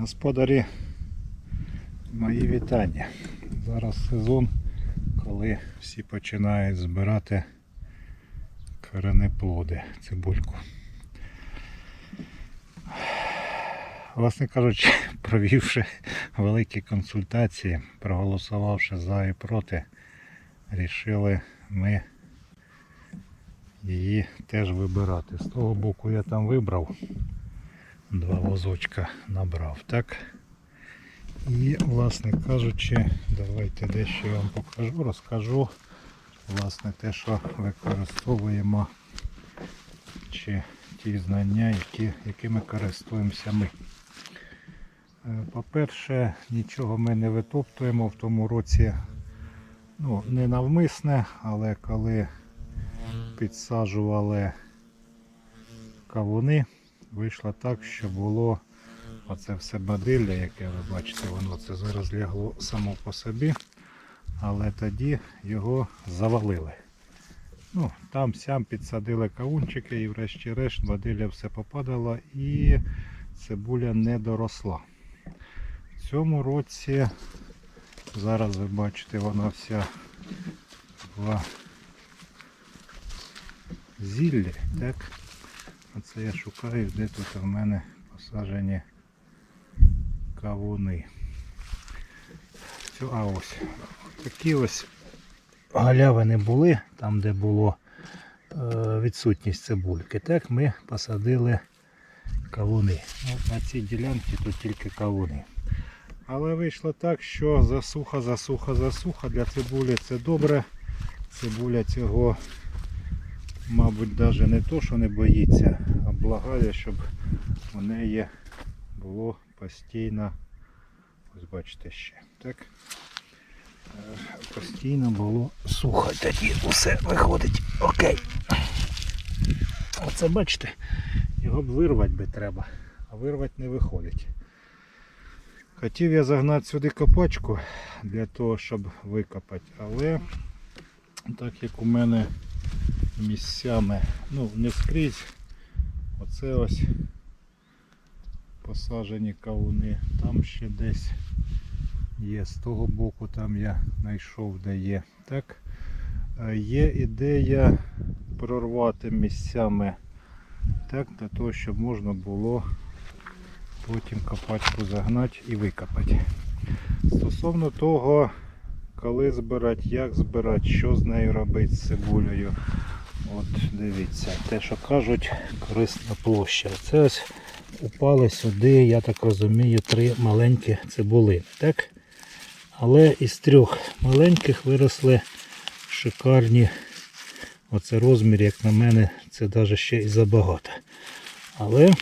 Господарі, мої вітання. Зараз сезон, коли всі починають збирати коренеплоди, цибульку. Власне кажучи, провівши великі консультації, проголосувавши за і проти, рішили ми її теж вибирати. З того боку я там вибрав два возочка набрав, так? І, власне кажучи, давайте дещо я вам покажу, розкажу, власне, те, що використовуємо, чи ті знання, які, якими користуємося ми. Е, По-перше, нічого ми не витоптуємо в тому році, ну, не навмисне, але коли підсаджували кавуни, вийшло так, що було оце все бадилля, яке ви бачите, воно це зараз лягло само по собі, але тоді його завалили. Ну, там сям підсадили кавунчики і врешті-решт бадилля все попадало і цибуля не доросла. В цьому році, зараз ви бачите, вона вся в зіллі, так? Оце я шукаю, де тут в мене посаджені кавуни. А ось. Такі ось галявини були, там де було е, відсутність цибульки. Так ми посадили кавуни. От на цій ділянці тут тільки кавуни. Але вийшло так, що засуха, засуха, засуха. Для цибулі це добре. Цибуля цього мабуть, навіть не то, що не боїться, а благає, щоб у неї було постійно, ось бачите ще, так? Е, Постійно було сухо, тоді усе виходить. Окей. Оце бачите, його б вирвати би треба, а вирвати не виходить. Хотів я загнати сюди копачку для того, щоб викопати, але так як у мене місцями, ну не скрізь. Оце ось посаджені кавуни. Там ще десь є. З того боку там я знайшов, де є. Так. Е, Є ідея прорвати місцями так, для того, щоб можна було потім копачку загнати і викопати. Стосовно того, коли збирати, як збирати, що з нею робити з цибулею. От дивіться, те, що кажуть, корисна площа. Це ось упали сюди, я так розумію, три маленькі цибулини. Так? Але із трьох маленьких виросли шикарні. Оце розмір, як на мене, це навіть ще і забагато. Але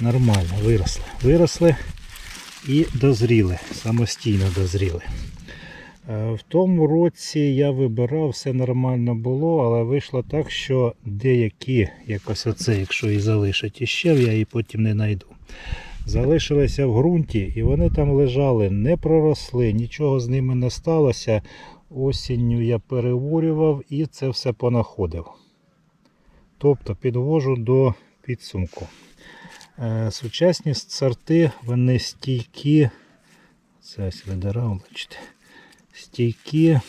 нормально виросли. Виросли і дозріли, самостійно дозріли. Е, В тому році я вибирав, все нормально було, але вийшло так, що деякі, якось оце, якщо і залишать іще, я її потім не знайду. Залишилися в ґрунті і вони там лежали, не проросли, нічого з ними не сталося. Осінню я переворював і це все понаходив. Тобто підвожу до підсумку. Е, Сучасні сорти, вони стійкі. Це ось ледера, бачите стійкі,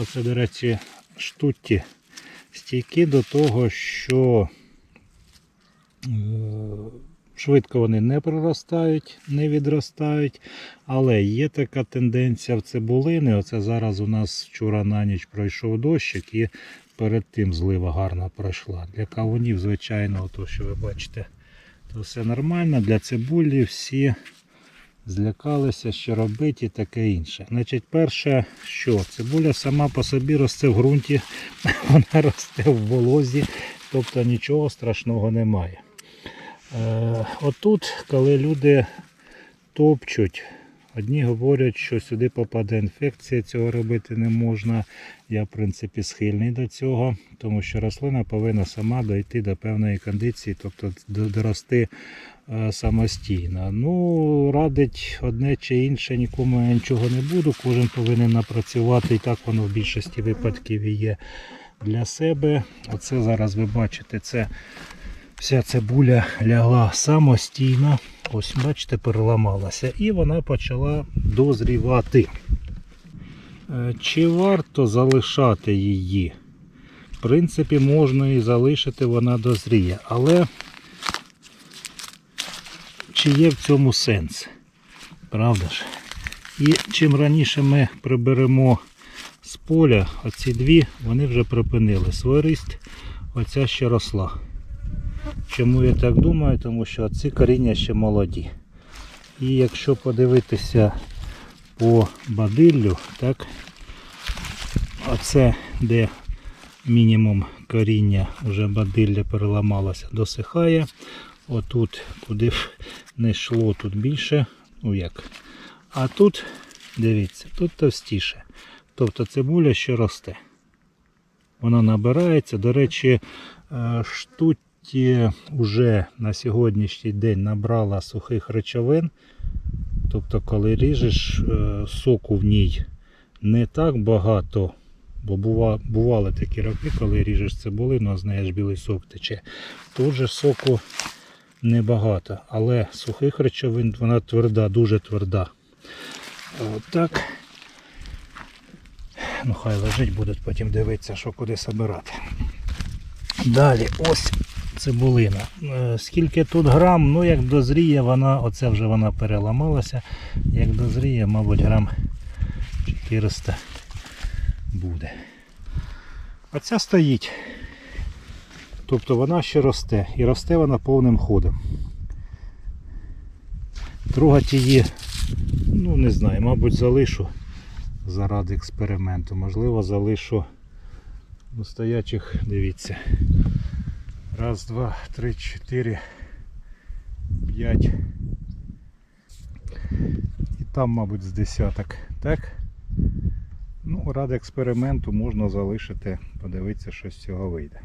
оце, до речі, штутті, стійкі до того, що е, швидко вони не проростають, не відростають, але є така тенденція в цибулини. Оце зараз у нас вчора на ніч пройшов дощик і перед тим злива гарно пройшла. Для кавунів, звичайно, то, що ви бачите, то все нормально. Для цибулі всі злякалися, що робити і таке інше. Значить, перше, що цибуля сама по собі росте в ґрунті, вона росте в волозі, тобто нічого страшного немає. Е, отут, коли люди топчуть, одні говорять, що сюди попаде інфекція, цього робити не можна. Я, в принципі, схильний до цього, тому що рослина повинна сама дойти до певної кондиції, тобто дорости самостійно. Ну, радить одне чи інше, нікому я нічого не буду. Кожен повинен напрацювати, і так воно в більшості випадків є для себе. Оце зараз ви бачите, це Вся цибуля лягла самостійно. Ось, бачите, переламалася. І вона почала дозрівати. Е, Чи варто залишати її? В принципі, можна і залишити, вона дозріє. Але чи є в цьому сенс? Правда ж? І чим раніше ми приберемо з поля, оці дві, вони вже припинили свій ріст, оця ще росла. Чому я так думаю? Тому що ці коріння ще молоді. І якщо подивитися по бадиллю, так, оце де мінімум коріння вже бадилля переламалося, досихає. Отут, куди б не йшло, тут більше. Ну як. А тут, дивіться, тут товстіше. Тобто цибуля ще росте. Вона набирається. До речі, е, штуті вже на сьогоднішній день набрала сухих речовин. Тобто, коли ріжеш, е, соку в ній не так багато. Бо бували такі роки, коли ріжеш цибулину, а знаєш, білий сок тече. Тут же соку небагато, але сухих речовин вона тверда, дуже тверда. Отак. Ну хай лежить, будуть потім дивитися, що куди собирати. Далі, ось цибулина. Е, Скільки тут грам, ну як дозріє, вона, оце вже вона переламалася. Як дозріє, мабуть, грам 400 буде. А ця стоїть. Тобто вона ще росте. І росте вона повним ходом. Трогать її, ну не знаю, мабуть, залишу заради експерименту. Можливо, залишу у стоячих, дивіться. Раз, два, три, чотири, п'ять. І там, мабуть, з десяток. Так? Ну, ради експерименту можна залишити, подивитися, що з цього вийде.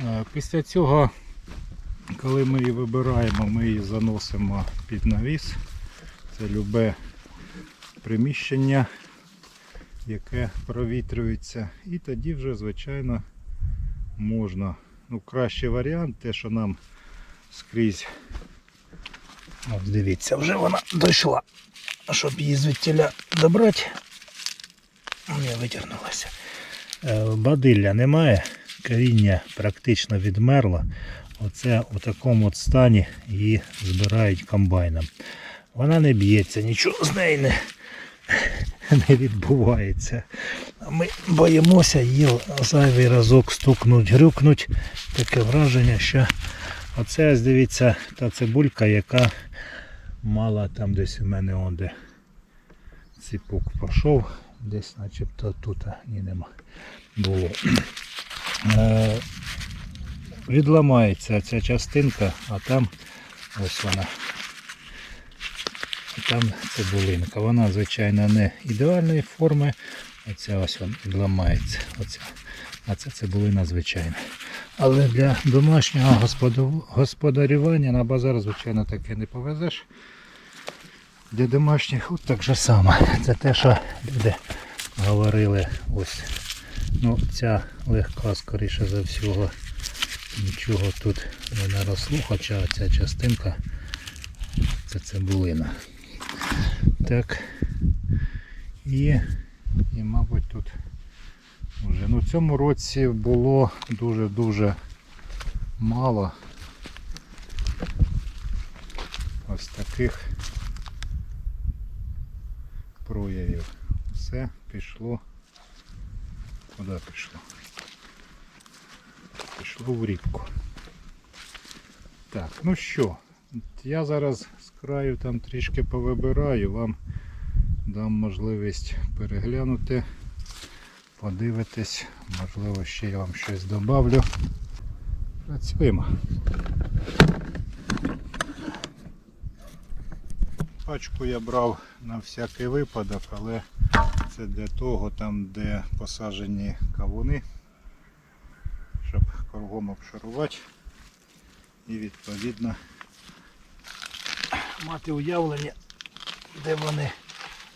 Е, Після цього, коли ми її вибираємо, ми її заносимо під навіс. Це любе приміщення, яке провітрюється. І тоді вже, звичайно, можна. Ну, кращий варіант, те, що нам скрізь. Ось дивіться, вже вона дійшла. Щоб її звідтіля добрати. Не витягнулася. Е, Бадилля немає, коріння практично відмерло. Оце у такому от стані її збирають комбайном. Вона не б'ється, нічого з нею не, не відбувається. Ми боїмося її зайвий разок стукнуть, грюкнуть. Таке враження, що оце ось дивіться та цибулька, яка мала там десь у мене онде ціпок пішов. Десь начебто тут ні нема було. Е, відламається ця частинка, а там ось вона. Там цибулинка. Вона, звичайно, не ідеальної форми. Оця ось вона відламається. Оця. А це цибулина звичайна. Але для домашнього господарювання на базар, звичайно, таке не повезеш. Для домашніх от так же само. Це те, що люди говорили ось. Ну, ця легка, скоріше за всього, нічого тут не наросло, хоча ця частинка це цибулина. Так. І, і мабуть тут вже. Ну, в цьому році було дуже-дуже мало ось таких проявів. Все пішло. Куди пішло? Пішло в рібку. Так, ну що, я зараз з краю там трішки повибираю, вам дам можливість переглянути, подивитись, можливо ще я вам щось добавлю. Працюємо. Пачку я брав на всякий випадок, але це для того, там де посаджені кавуни, щоб кругом обшарувати і відповідно мати уявлення, де вони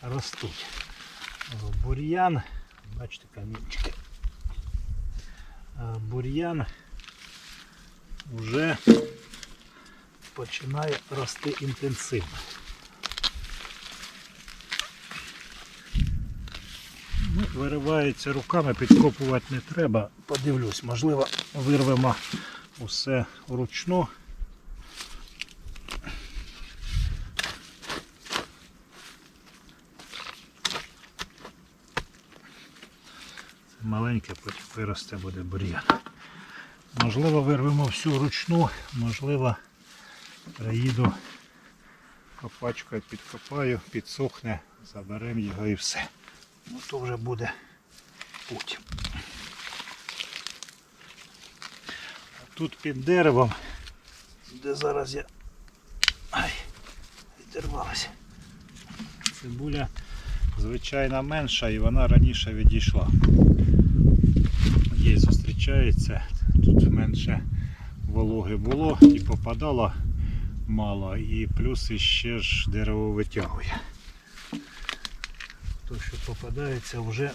ростуть. Бур'ян, бачите камінчики. Бур'ян вже починає рости інтенсивно. Ну, виривається руками, підкопувати не треба. Подивлюсь, можливо, вирвемо усе вручну. Це маленьке, потім виросте буде бур'ян. Можливо, вирвемо всю вручну, можливо, приїду копачкою підкопаю, підсохне, заберемо його і все. Ну то вже буде. А Тут під деревом, де зараз я. Ай, відірвалася. Цибуля звичайно менша і вона раніше відійшла. Є зустрічається, тут менше вологи було і попадало мало, і плюс іще ж дерево витягує. То, що попадається вже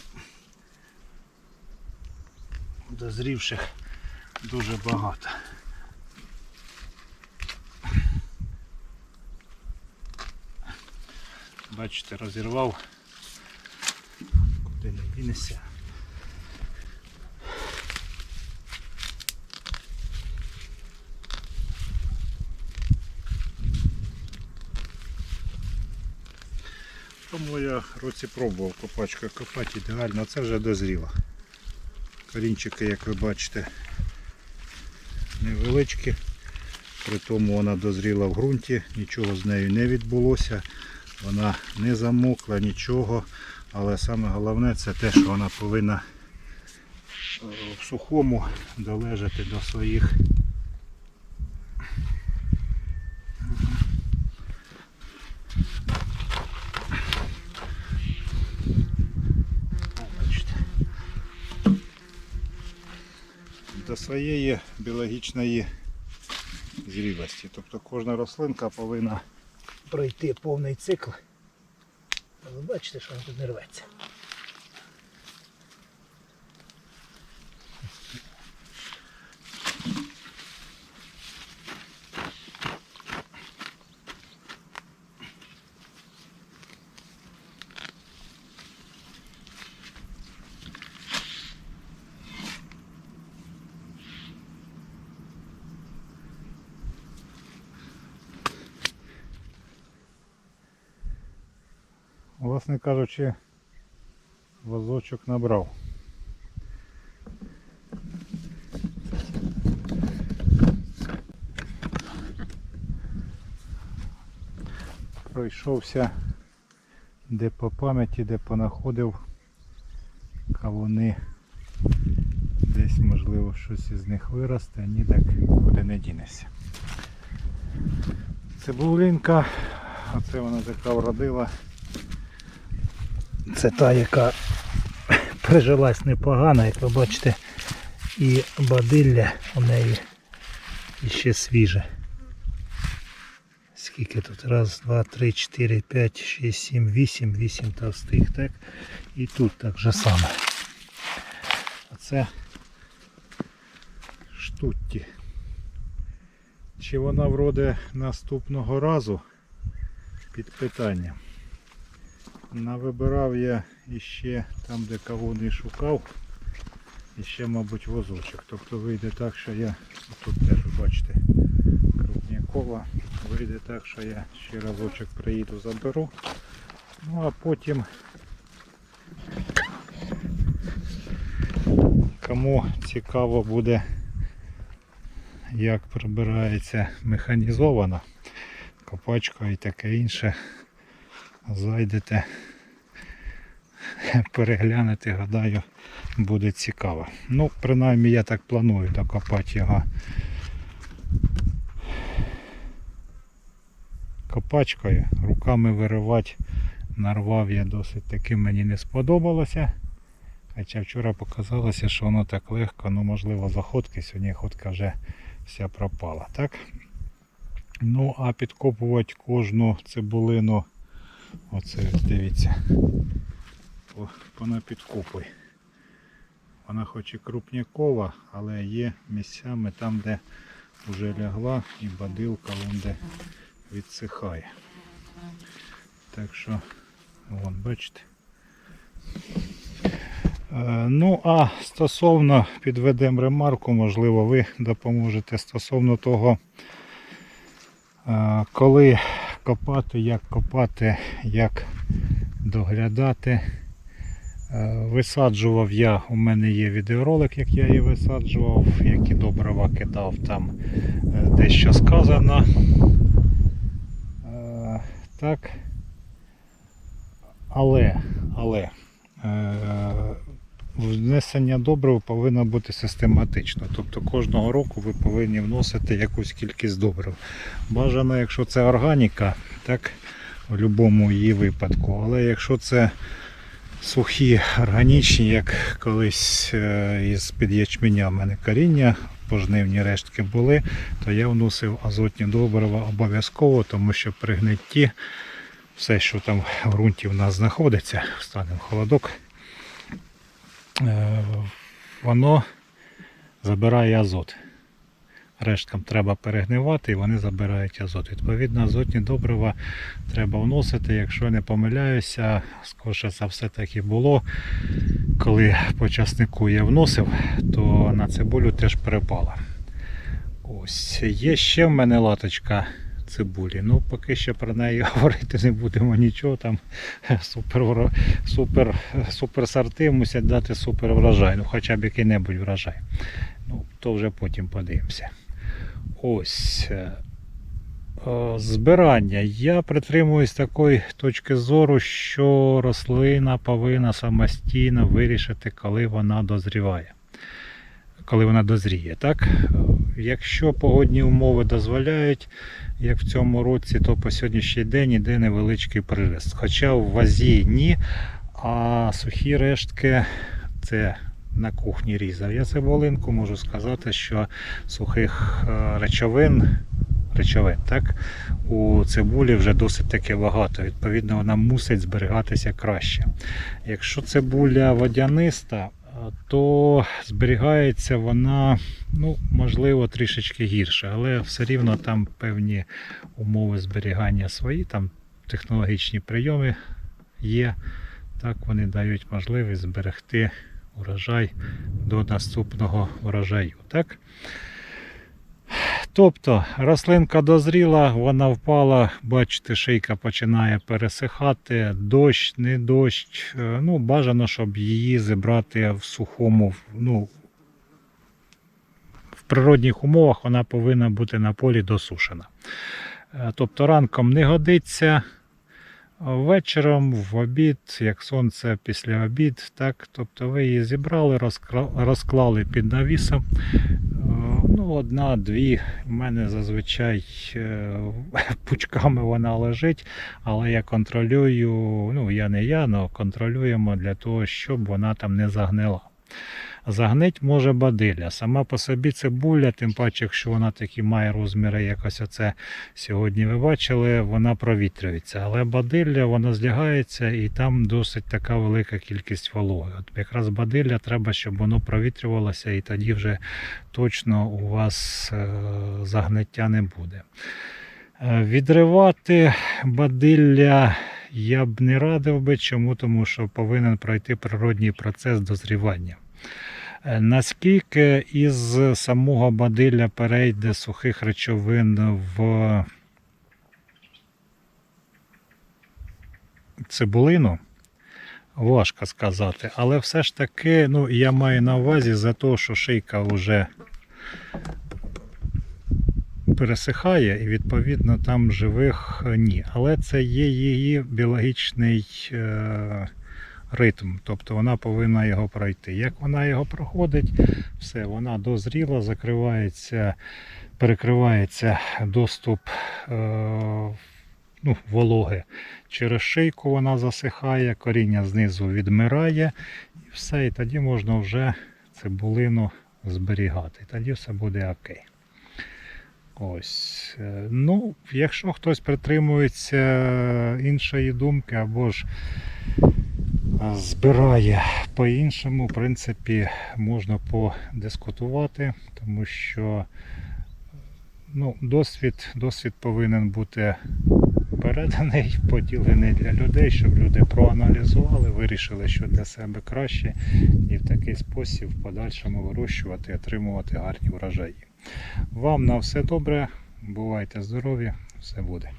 дозрівших дуже багато. Бачите, розірвав, куди не дінешся. Тому я році пробував копачкою копати ідеально, це вже дозріло. Корінчики, як ви бачите, невеличкі, при тому вона дозріла в ґрунті, нічого з нею не відбулося, вона не замокла, нічого. Але саме головне це те, що вона повинна е, в сухому долежати до своїх До своєї біологічної зрілості. Тобто кожна рослинка повинна пройти повний цикл. Ви бачите, що вона тут не рветься. Власне кажучи, возочок набрав. Пройшовся де по пам'яті, де понаходив кавуни. Десь можливо щось із них виросте, а ні так куди не дінешся. Цибулинка, оце вона така вродила. Це та, яка прижилась непогано, як ви бачите, і бадилля у неї ще свіже. Скільки тут? Раз, два, три, чотири, п'ять, шість, сім, вісім, вісім товстих, так? І тут так же саме. А це штутті. Чи вона вроде наступного разу під питанням. Навибирав я іще там, де кого не шукав, іще, мабуть, возочок. Тобто вийде так, що я, тут теж бачите, крупнякова, вийде так, що я ще разочок приїду, заберу. Ну а потім кому цікаво буде, як прибирається механізована копачка і таке інше зайдете, переглянете, гадаю, буде цікаво. Ну, принаймні я так планую докопати його копачкою, руками виривати, нарвав я досить таки мені не сподобалося. Хоча вчора показалося, що воно так легко, ну можливо заходки, сьогодні ходка вже вся пропала. так? Ну, а підкопувати кожну цибулину Оце дивіться. О, Вона хоч і крупнякова, але є місцями там, де вже лягла і бадилка вон відсихає. Так що, вон, бачите. Е, Ну, а стосовно підведемо ремарку, можливо, ви допоможете стосовно того, е, коли копати, як копати, як доглядати. Е, Висаджував я, у мене є відеоролик, як я її висаджував, які добрива кидав, там е, дещо сказано. Е, Так. Але, але внесення добрив повинно бути систематично. Тобто кожного року ви повинні вносити якусь кількість добрив. Бажано, якщо це органіка, так, в будь-якому її випадку. Але якщо це сухі органічні, як колись е, із під ячменя в мене коріння, пожнивні рештки були, то я вносив азотні добрива обов'язково, тому що при гнитті все, що там в ґрунті в нас знаходиться, встанемо в холодок, е, воно забирає азот. Решткам треба перегнивати і вони забирають азот. Відповідно, азотні добрива треба вносити. Якщо не помиляюся, скоріше за все так і було. Коли по часнику я вносив, то на цибулю теж перепала. Ось, є ще в мене латочка цибулі. Ну, поки що про неї говорити не будемо нічого. Там супер, супер, супер сорти мусять дати супер врожай. Ну, хоча б який-небудь врожай. Ну, то вже потім подивимося. Ось. е, Збирання. Я притримуюсь такої точки зору, що рослина повинна самостійно вирішити, коли вона дозріває. Коли вона дозріє. Так? Якщо погодні умови дозволяють, як в цьому році, то по сьогоднішній день іде невеличкий прирост. Хоча в вазі ні, а сухі рештки це на кухні різав. Я цибулинку можу сказати, що сухих е, речовин, речовин так, у цибулі вже досить таки багато. Відповідно, вона мусить зберігатися краще. Якщо цибуля водяниста, е, то зберігається вона, ну, можливо, трішечки гірше, але все рівно там певні умови зберігання свої, там технологічні прийоми є. Так вони дають можливість зберегти урожай до наступного урожаю. Так? Тобто рослинка дозріла, вона впала, бачите, шийка починає пересихати, дощ, не дощ. Е, Ну, бажано, щоб її зібрати в сухому, ну, в природних умовах вона повинна бути на полі досушена. Е, Тобто ранком не годиться, Вечором в обід, як сонце після обід, так, тобто ви її зібрали, розклали під навісом. Е, Ну, одна-дві. У мене зазвичай е, пучками вона лежить, але я контролюю, ну я не я, але контролюємо для того, щоб вона там не загнила. Загнить може бадилля. Сама по собі цибуля, тим паче, якщо вона такі має розміри, якось оце сьогодні ви бачили, вона провітрюється. Але бадилля вона злягається і там досить така велика кількість вологи. От якраз бадилля треба, щоб воно провітрювалося, і тоді вже точно у вас е, загниття не буде. Е, Відривати бадилля я б не радив би. Чому? Тому що повинен пройти природній процес дозрівання. Е, Наскільки із самого бадилля перейде сухих речовин в цибулину, важко сказати. Але все ж таки, ну, я маю на увазі за те, що шийка вже пересихає, і відповідно там живих е, ні. Але це є її біологічний е, ритм, тобто вона повинна його пройти. Як вона його проходить, все, вона дозріла, закривається, перекривається доступ е, ну, вологи через шийку, вона засихає, коріння знизу відмирає, і все, і тоді можна вже цибулину зберігати. Тоді все буде окей. Ось. е, Ну, якщо хтось притримується іншої думки або ж збирає по-іншому, в принципі, можна подискутувати, тому що Ну, досвід, досвід повинен бути переданий, поділений для людей, щоб люди проаналізували, вирішили, що для себе краще, і в такий спосіб в подальшому вирощувати отримувати гарні врожаї. Вам на все добре, бувайте здорові, все буде.